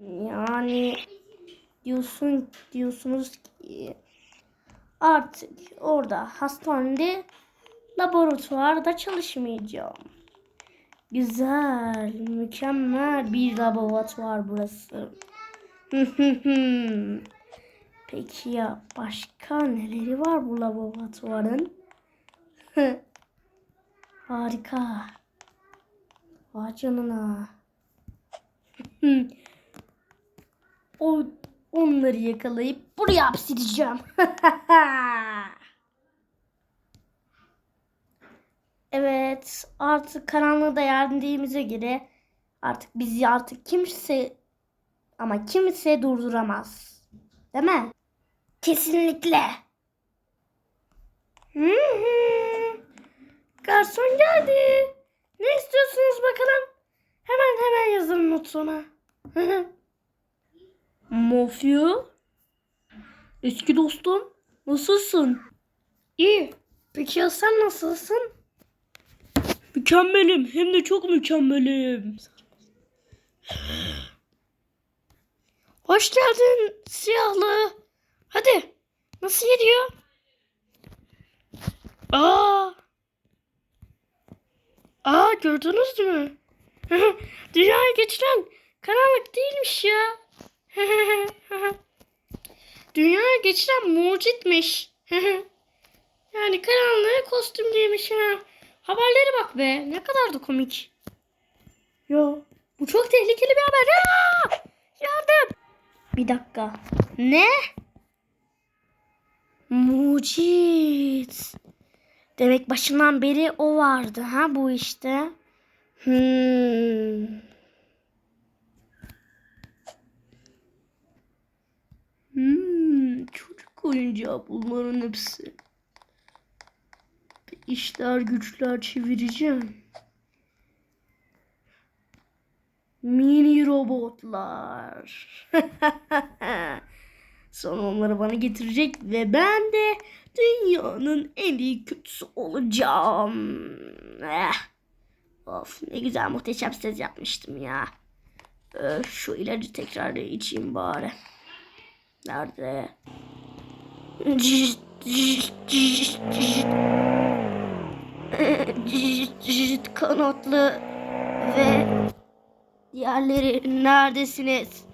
Yani diyorsun diyorsunuz ki artık orada hastanede laboratuvarda çalışmayacağım. Güzel, mükemmel bir laboratuvar burası. Peki ya başka neleri var bu laboratuvarın? Harika. Vay canına. O onları yakalayıp buraya hapsedeceğim. evet, artık karanlığı da yendiğimize göre artık bizi artık kimse ama kimse durduramaz. Değil mi? Kesinlikle. Garson geldi. Ne istiyorsunuz bakalım? Hemen hemen yazın notuna. Mafya. Eski dostum. Nasılsın? İyi. Peki ya sen nasılsın? Mükemmelim. Hem de çok mükemmelim. Hoş geldin siyahlı. Hadi. Nasıl gidiyor? Aa. Aa gördünüz mü? Dünyaya geçiren karanlık değilmiş ya. Dünyaya geçiren mucitmiş. yani karanlığı kostüm giymiş ha. Haberlere bak be. Ne kadar da komik. Yo. Bu çok tehlikeli bir haber. Aa! Yardım. Bir dakika. Ne? Mucit. Demek başından beri o vardı ha bu işte. Hmm. Hmm, çocuk oyuncağı bunların hepsi. İşler güçler çevireceğim. Mini robotlar. Sonra onları bana getirecek ve ben de dünyanın en iyi kötüsü olacağım. Eh. Of ne güzel muhteşem ses yapmıştım ya. Öf, şu ilacı tekrar içeyim bari. Nerede? kanatlı ve diğerleri neredesiniz?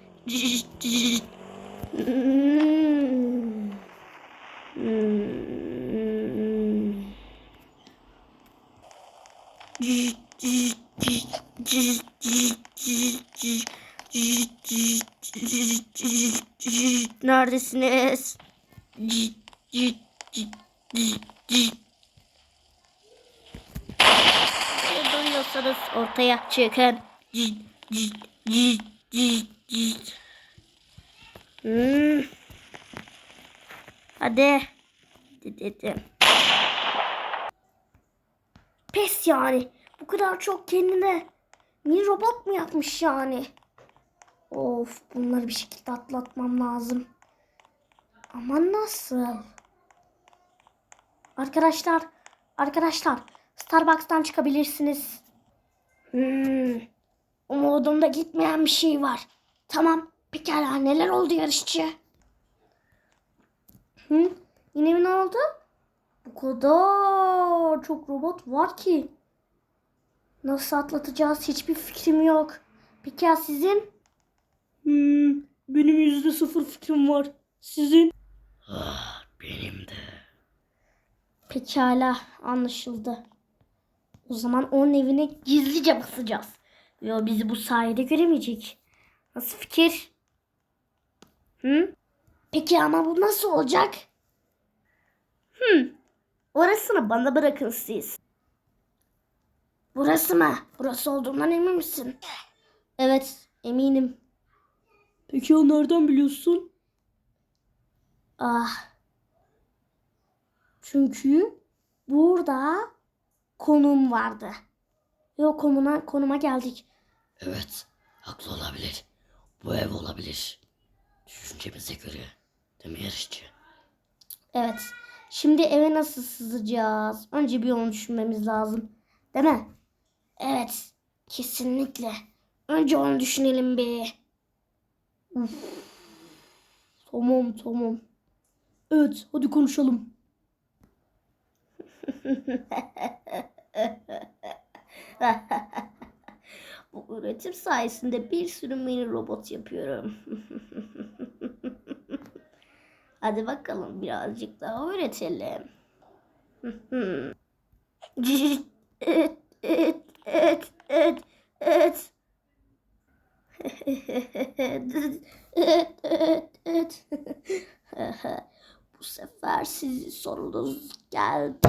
Neredesiniz? Duyuyorsanız ortaya çıkın. Hmm. Hadi. Dedim. Pes yani. Bu kadar çok kendine mini robot mu yapmış yani? Of bunları bir şekilde atlatmam lazım. Ama nasıl? Arkadaşlar, arkadaşlar Starbucks'tan çıkabilirsiniz. Hmm, umudumda gitmeyen bir şey var. Tamam, pekala neler oldu yarışçı? Hı? Yine mi ne oldu? Bu kadar çok robot var ki. Nasıl atlatacağız hiçbir fikrim yok. Peki ya sizin? Hmm, benim yüzde sıfır fikrim var. Sizin? Ah, benim de. Pekala anlaşıldı. O zaman onun evine gizlice basacağız. Ve o bizi bu sayede göremeyecek. Nasıl fikir? Hı? Peki ama bu nasıl olacak? Hmm. Orasını bana bırakın siz. Burası mı? Burası olduğundan emin misin? Evet, eminim. Peki o nereden biliyorsun? Ah. Çünkü burada konum vardı. Ve o konuma, konuma geldik. Evet, haklı olabilir. Bu ev olabilir. Düşüncemize göre. Değil mi yarışçı? Evet. Şimdi eve nasıl sızacağız? Önce bir onu düşünmemiz lazım. Değil mi? Evet. Kesinlikle. Önce onu düşünelim bir. Uf. Tamam tamam. Evet hadi konuşalım. Bu üretim sayesinde bir sürü mini robot yapıyorum. Hadi bakalım birazcık daha üretelim. et, et, Bu sefer sizin sorunuz geldi.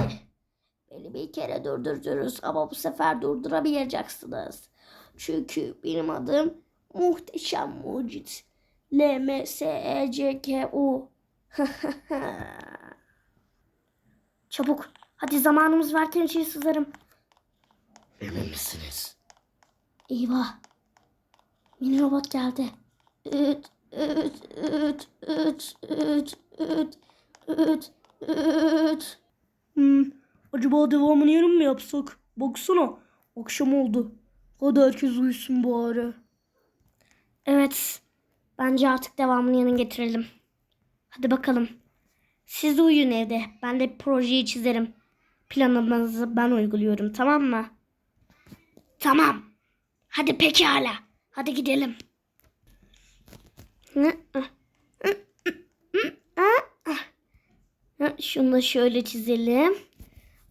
Beni bir kere durdurdunuz ama bu sefer durduramayacaksınız. Çünkü benim adım Muhteşem Mucit. L M S E C K U. Çabuk. Hadi zamanımız varken içeri sızarım. Emin misiniz? Eyvah. Mini robot geldi. Üt, üt, üt, üt, üt, üt, üt, üt. Hmm, acaba devamını yarın mı yapsak? Baksana, akşam oldu. Hadi herkes uyusun bari. Evet, bence artık devamını yarın getirelim. Hadi bakalım. Siz de uyuyun evde. Ben de projeyi çizerim. Planımızı ben uyguluyorum, tamam mı? Tamam. Hadi pekala. Hadi gidelim. Şunu da şöyle çizelim.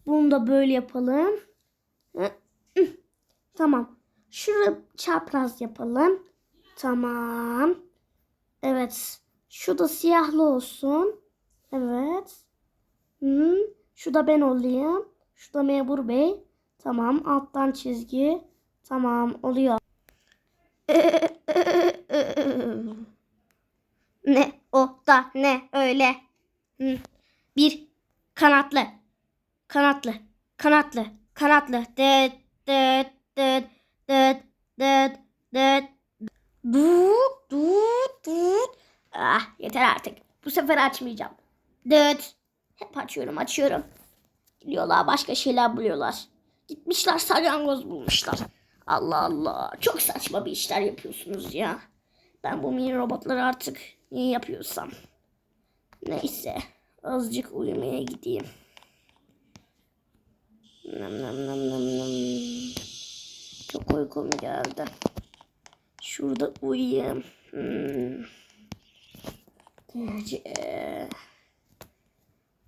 Bunu da böyle yapalım. Tamam. Şurada çapraz yapalım. Tamam. Evet. Şu da siyahlı olsun. Evet. Şu da ben olayım. Şu da memur bey. Tamam. Alttan çizgi. Tamam. Oluyor. ne o da ne öyle? Bir kanatlı. Kanatlı. Kanatlı. Kanatlı. Dıt dıt dıt dıt dıt dıt. Dut dut dut. Ah yeter artık. Bu sefer açmayacağım. Dıt. Hep açıyorum açıyorum. Gidiyorlar başka şeyler buluyorlar. Gitmişler salyangoz bulmuşlar. Allah Allah. Çok saçma bir işler yapıyorsunuz ya. Ben bu mini robotları artık yapıyorsam. Neyse. Azıcık uyumaya gideyim. Nam nam nam nam nam. Çok uykum geldi. Şurada uyuyayım. Hmm. Gece.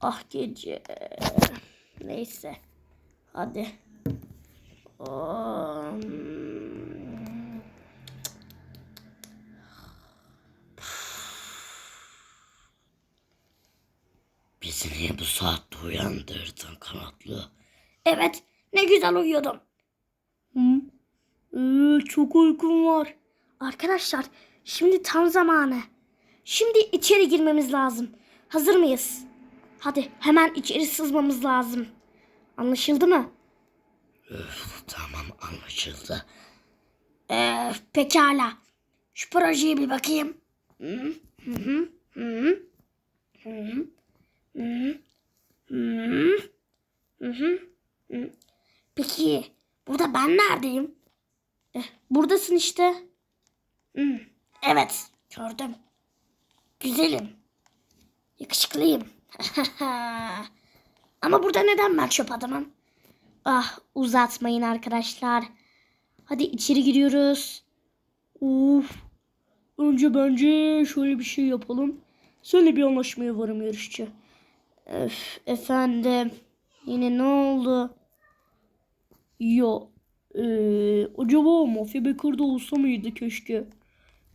Ah gece. Neyse. Hadi. Um, Bizi niye bu saatte uyandırdın kanatlı? Evet, ne güzel uyuyordum. Hı? Ee, çok uykum var. Arkadaşlar, şimdi tam zamanı. Şimdi içeri girmemiz lazım. Hazır mıyız? Hadi hemen içeri sızmamız lazım. Anlaşıldı mı? Öf, tamam anlaşıldı. Ee, pekala. Şu projeye bir bakayım. Hı hı hı hı hı Peki burada ben neredeyim? Eh, buradasın işte. Evet gördüm. Güzelim. Yakışıklıyım. Ama burada neden ben çöp adamım? Ah uzatmayın arkadaşlar. Hadi içeri giriyoruz. Uf. Önce bence şöyle bir şey yapalım. Seninle bir anlaşmaya varım yarışçı. Öf, efendim. Yine ne oldu? Ya. Ee, acaba Mafya Baker'da olsa mıydı keşke?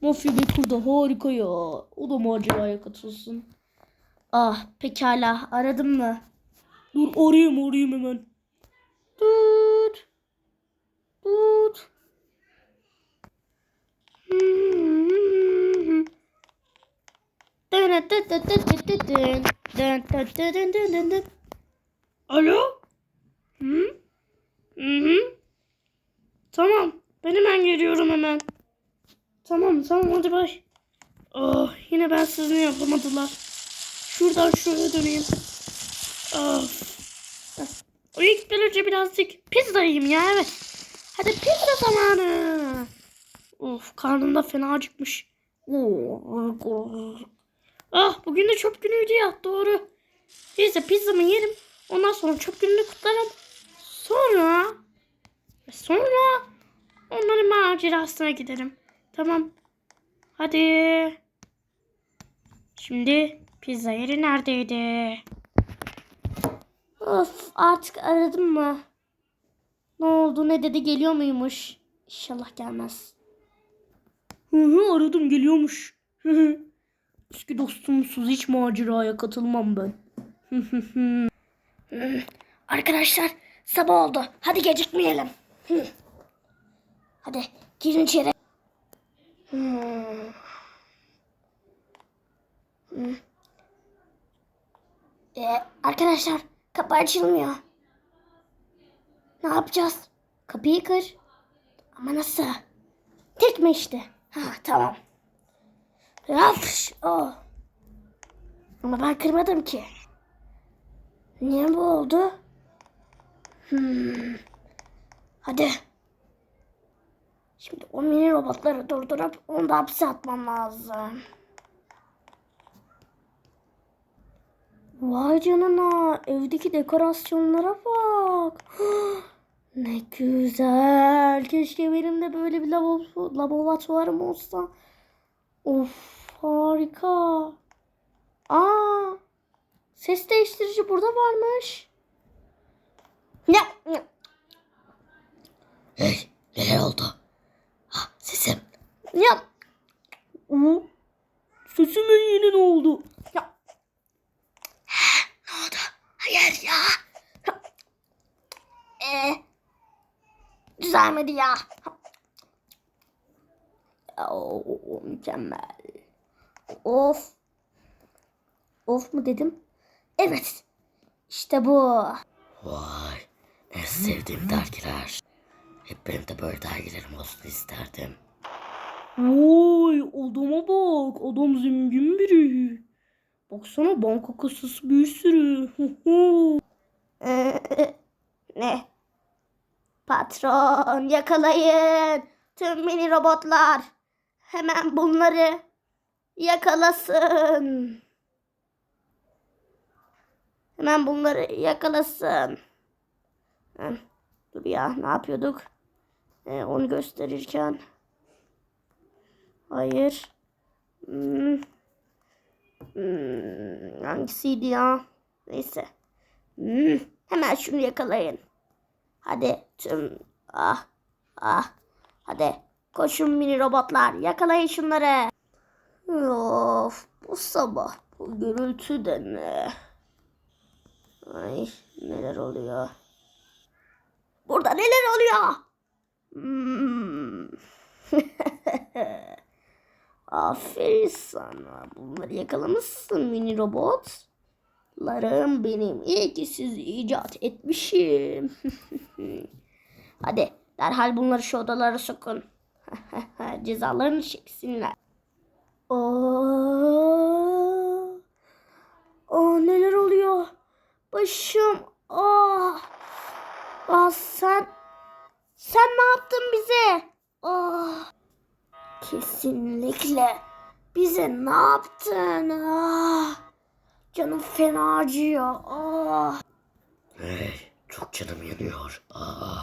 Mafya Baker'da harika ya. O da maceraya katılsın. Ah pekala aradım mı? Dur arayayım arayayım hemen. Tut. Tut. Alo? Hı? Hı hı. Tamam. Ben hemen geliyorum hemen. Tamam tamam hadi bay. Oh, yine ben siz yapamadılar. Şuradan şuraya döneyim. Of. O ilk bir önce birazcık pizza ya evet. Hadi pizza zamanı. Of karnım da fena acıkmış. Ah bugün de çöp günüydü ya doğru. Neyse pizzamı yerim. Ondan sonra çöp gününü kutlarım. Sonra sonra onların macerasına giderim. Tamam. Hadi. Şimdi pizza yeri neredeydi? Of artık aradım mı? Ne oldu ne dedi geliyor muymuş? İnşallah gelmez. Hı hı aradım geliyormuş. Hı hı. Eski dostumsuz hiç maceraya katılmam ben. Arkadaşlar sabah oldu. Hadi gecikmeyelim. Hadi girin içeri. Ee, arkadaşlar kapı açılmıyor. Ne yapacağız? Kapıyı kır. Ama nasıl? Tekme işte. Ha tamam. Rafş. Oh. Ama ben kırmadım ki. Niye bu oldu? Hmm. Hadi. Şimdi o mini robotları durdurup onu da hapse atmam lazım. Vay canına evdeki dekorasyonlara bak. Ne güzel. Keşke benim de böyle bir lavabo, laboratuvarım olsa. Of harika. Aa, ses değiştirici burada varmış. Ya. Hey neler oldu? Ha sesim. Ya. Aa, Sesimin yeni ne oldu? Ya. Ne oldu? Hayır ya. Ee, düzelmedi ya. Oo, mükemmel. Of. Of mu dedim? Evet. İşte bu. Vay en sevdiğim dergiler. Hep benim de böyle dergilerim olsun isterdim. Vay adama bak. Adam zengin biri. Baksana banka kasası bir sürü. ne? Patron yakalayın. Tüm mini robotlar. Hemen bunları yakalasın. Hemen bunları yakalasın. Dur ya ne yapıyorduk? Ee, onu gösterirken. Hayır. Hmm. Hmm, hangisiydi ya? Neyse. Hmm, hemen şunu yakalayın. Hadi tüm ah ah hadi koşun mini robotlar yakalayın şunları. Of bu sabah bu gürültü de ne? Ay neler oluyor? Burada neler oluyor? Hmm. Aferin sana. Bunları yakalamışsın mini robotlarım benim. İyi ki sizi icat etmişim. Hadi derhal bunları şu odalara sokun. Cezalarını çeksinler. Aa, Aa, neler oluyor? Başım. Ah. Ah sen sen ne yaptın bize? Ah. Kesinlikle. Bize ne yaptın? Ah. Canım fena acıyor. Ah. Hey çok canım yanıyor. Aa.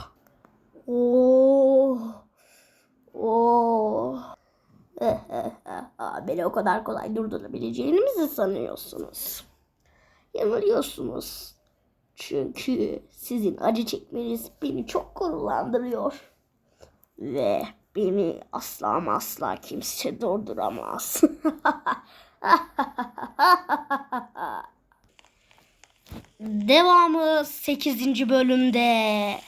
Oh. Oh. Beni o kadar kolay durdurabileceğinizi mi sanıyorsunuz? Yanılıyorsunuz. Çünkü sizin acı çekmeniz beni çok gururlandırıyor. Ve beni asla ama asla kimse durduramaz. Devamı 8. bölümde.